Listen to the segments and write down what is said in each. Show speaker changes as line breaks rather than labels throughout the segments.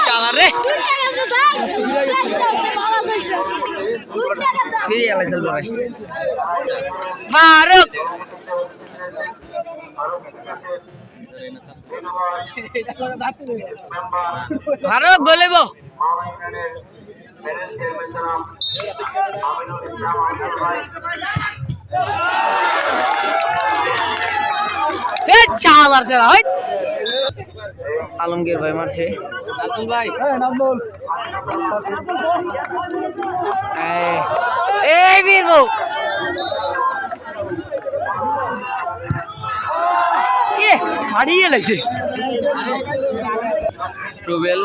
শালা রে। ফিরে আলাইছিল ভাই ফারুক ফারুক গলেব চাল আর হয় আলমগীর ভাই মারছে এই এই বীর এ হারিয়ে লাগছে রুবেল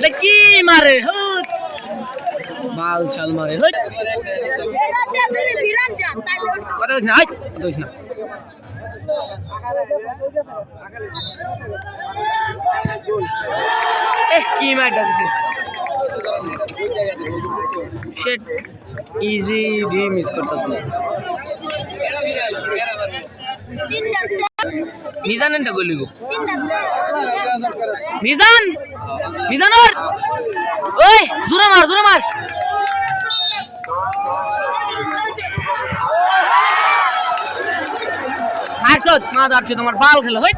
এটা কি মারে? হুট। মাল ছাল মারে। হুট। কথা না কথা না কি মারটা দিছে শেট ইজি ডি মিস করতেছ। মিজান এন্টা গলি গো মিজান! মিজান ওর ওই জোরে মার জোরে মার। হাসত মা দাঁড়ছে তোমার বাল খেলো হই